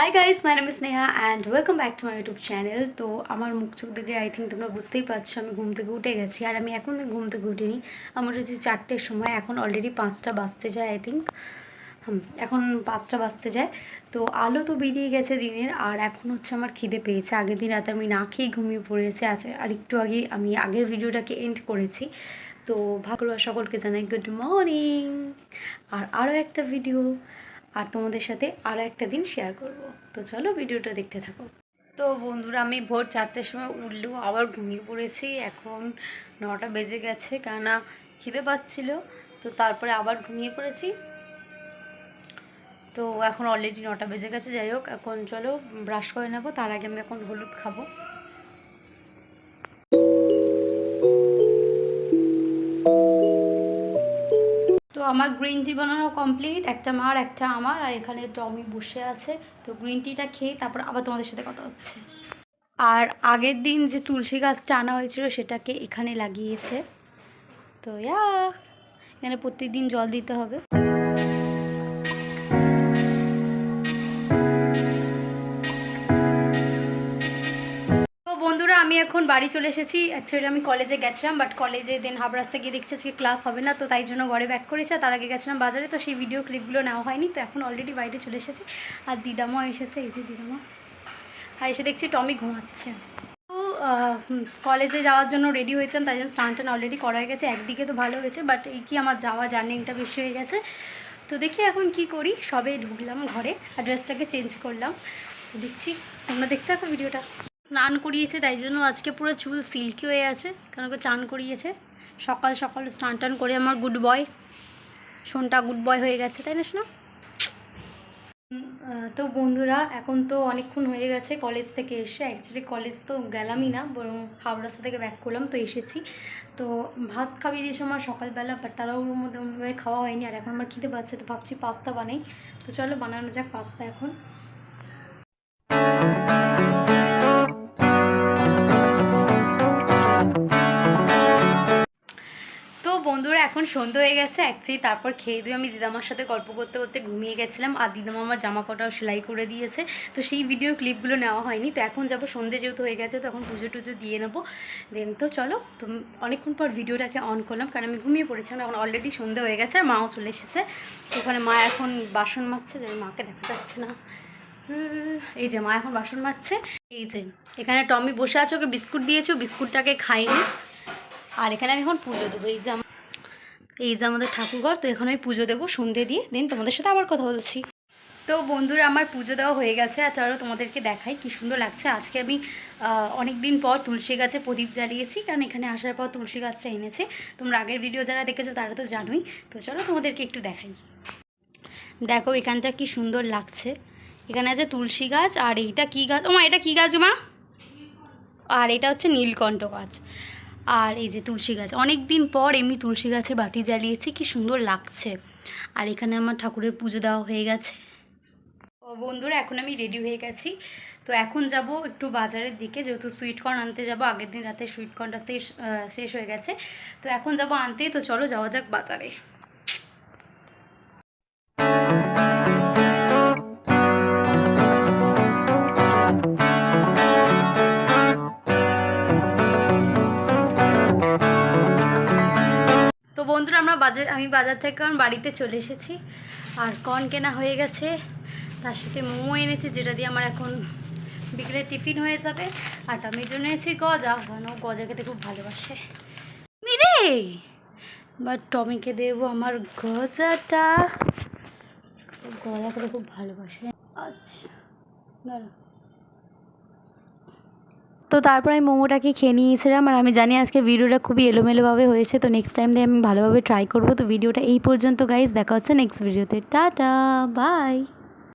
High guys my নাম Sneha and welcome back to my YouTube channel তো আমার মুখ চোখ দেখে আই থিঙ্ক তোমরা বুঝতেই পারছ, আমি ঘুম থেকে উঠে গেছি আর আমি এখন ঘুম থেকে উঠিনি। আমার হচ্ছে চারটের সময়, এখন অলরেডি পাঁচটা বাজতে যায় আই থিঙ্ক এখন পাঁচটা বাজতে যায়। তো আলো তো বেরিয়ে গেছে দিনের আর এখন হচ্ছে আমার খিদে পেয়েছে। আগের দিন রাতে আমি না খেয়েই ঘুমিয়ে পড়েছি আছে আর একটু আগে আমি আগের ভিডিওটাকে এন্ড করেছি। তো ভাগরুয়া সকলকে জানাই গুড মর্নিং আর আরও একটা ভিডিও আর তোমাদের সাথে আরও একটা দিন শেয়ার করব। তো চলো ভিডিওটা দেখতে থাকো। তো বন্ধুরা, আমি ভোর চারটের সময় উঠলেও আবার ঘুমিয়ে পড়েছি। এখন নটা বেজে গেছে, কেননা খিদে পাচ্ছিল। তো তারপরে আবার ঘুমিয়ে পড়েছি। তো এখন অলরেডি নটা বেজে গেছে, যাই হোক, এখন চলো ব্রাশ করে নেব। তার আগে আমি এখন হলুদ খাব। আমার গ্রিন টি বানানো কমপ্লিট একটা মার একটা আমার, আর এখানে টমি বসে আছে। তো গ্রিন টিটা খেয়ে তারপর আবার তোমাদের সাথে কথা হচ্ছে। আর আগের দিন যে তুলসী গাছটা আনা হয়েছিল, সেটাকে এখানে লাগিয়েছে। তো ইয়া এখানে প্রত্যেকদিন জল দিতে হবে। বাড়ি চলে এসেছি। অ্যাকচুয়ালি আমি কলেজে গেছিলাম বাট কলেজে দেন হাবরাস্তে গিয়ে দেখছি আজকে ক্লাস হবে না, তো তাই জন্য ঘরে ব্যাক করেছে। তার আগে গেছিলাম বাজারে, তো সেই ভিডিও ক্লিপগুলো নেওয়া হয়নি, তো এখন অলরেডি বাড়িতে চলে এসেছি। আর দিদামা এসেছে, এই যে দিদামা আর এসে দেখছি টমি ঘুমাচ্ছে। তো কলেজে যাওয়ার জন্য রেডি হয়েছিলাম, তাই জন্য স্নান টান অলরেডি করা হয়ে গেছে। একদিকে তো ভালো হয়েছে বাট এই কি আমার যাওয়া জার্নিংটা বেশি হয়ে গেছে। তো দেখি এখন কি করি, সবে ঢুকলাম ঘরে, আর ড্রেসটাকে চেঞ্জ করলাম। দেখছি, তোমরা দেখতে থাকো ভিডিওটা স্নান করিয়েছে, তাই জন্য আজকে পুরো চুল সিল্কি হয়ে আছে। কারণ ওকে চান করিয়েছে। সকাল সকাল স্নান টান করে আমার গুড বয় শোনটা গুড বয় হয়ে গেছে, তাই না শোনা তো বন্ধুরা, এখন তো অনেকক্ষণ হয়ে গেছে কলেজ থেকে এসে। অ্যাকচুয়ালি কলেজ তো গেলামই না, বরং হাওড়াস্তা থেকে ব্যাক করলাম, তো এসেছি। তো ভাত খাবিয়ে দিয়েছে আমার সকালবেলা বাট তারাও ওর মধ্যে খাওয়া হয়নি, আর এখন আমার খিদে পাচ্ছে, তো ভাবছি পাস্তা বানাই। তো চলো বানানো যাক পাস্তা এখন। এখন সন্ধ্যে হয়ে গেছে অ্যাকচুয়ালি তারপর খেয়ে দিয়ে আমি দিদামার সাথে গল্প করতে করতে ঘুমিয়ে গেছিলাম আর দিদামা আমার জামা কটাও সেলাই করে দিয়েছে। তো সেই ভিডিওর ক্লিপগুলো নেওয়া হয়নি। তো এখন যাব, সন্ধ্যে যেহেতু হয়ে গেছে, তখন পুজো টুজো দিয়ে নেব। দেন তো চলো, তো অনেকক্ষণ পর ভিডিওটাকে অন করলাম, কারণ আমি ঘুমিয়ে পড়েছিলাম এখন অলরেডি সন্ধ্যে হয়ে গেছে আর মাও চলে এসেছে। ওখানে মা এখন বাসন মাজছে যে মাকে দেখা যাচ্ছে না। এই যে মা এখন বাসন মাজছে। এই যে, এখানে টমি বসে আছে, ওকে বিস্কুট দিয়েছে বিস্কুটটাকে খাইনি আর এখানে আমি এখন পুজো দেবো। এই যে এই যে আমাদের ঠাকুরঘর, তো এখানে আমি পুজো দেবো সন্ধে দিয়ে। দেন তোমাদের সাথে আবার কথা বলছি। তো বন্ধুরা, আমার পুজো দেওয়া হয়ে গেছে, আর তারও তোমাদেরকে দেখাই কি সুন্দর লাগছে। আজকে আমি অনেক দিন পর তুলসী গাছে প্রদীপ জ্বালিয়েছি, কারণ এখানে আসার পর তুলসী গাছটা এনেছে। তোমরা আগের ভিডিও যারা দেখেছ, তারা তো জানোই। তো চলো তোমাদেরকে একটু দেখাই। দেখো এখানটা কি সুন্দর লাগছে। এখানে আছে তুলসী গাছ, আর এইটা কি গাছ? ও মা এটা কি গাছ মা? আর এটা হচ্ছে নীলকণ্ঠ গাছ। আর এই যে তুলসী গাছ অনেক দিন পর এমনি তুলসী গাছে বাতি জ্বালিয়েছি, কি সুন্দর লাগছে। আর এখানে আমার ঠাকুরের পুজো দেওয়া হয়ে গেছে। ও বন্ধুরা, এখন আমি রেডি হয়ে গেছি। তো এখন যাব একটু বাজারের দিকে, যেহেতু সুইটকর্ন আনতে যাব, আগের দিন রাতে সুইটকর্নটা শেষ শেষ হয়ে গেছে। তো এখন যাব আনতে, তো চলো যাওয়া যাক বাজারে। বন্ধুরা, আমরা বাজার, আমি বাজার থেকে আমার বাড়িতে চলে এসেছি। আর কর্ন কেনা হয়ে গেছে, তার সাথে মোমো এনেছি, যেটা দিয়ে আমার এখন বিকেলে টিফিন হয়ে যাবে। আর আমি জন্য এনেছি গজা কারণ ও গজা খেতে খুব ভালোবাসে। মিরে বা টমিকে দেবো আমার গজাটা। গজা খেতে খুব ভালোবাসে। আচ্ছা দাঁড়া তো তারপর আমি মোমোটাকে খেয়ে নিয়েছিলাম আর আমি জানি আজকে ভিডিওটা খুবই এলোমেলোভাবে হয়েছে, তো নেক্সট টাইম দিয়ে আমি ভালোভাবে ট্রাই করব। তো ভিডিওটা এই পর্যন্ত গাইজ দেখা হচ্ছে নেক্সট ভিডিওতে টাটা বাই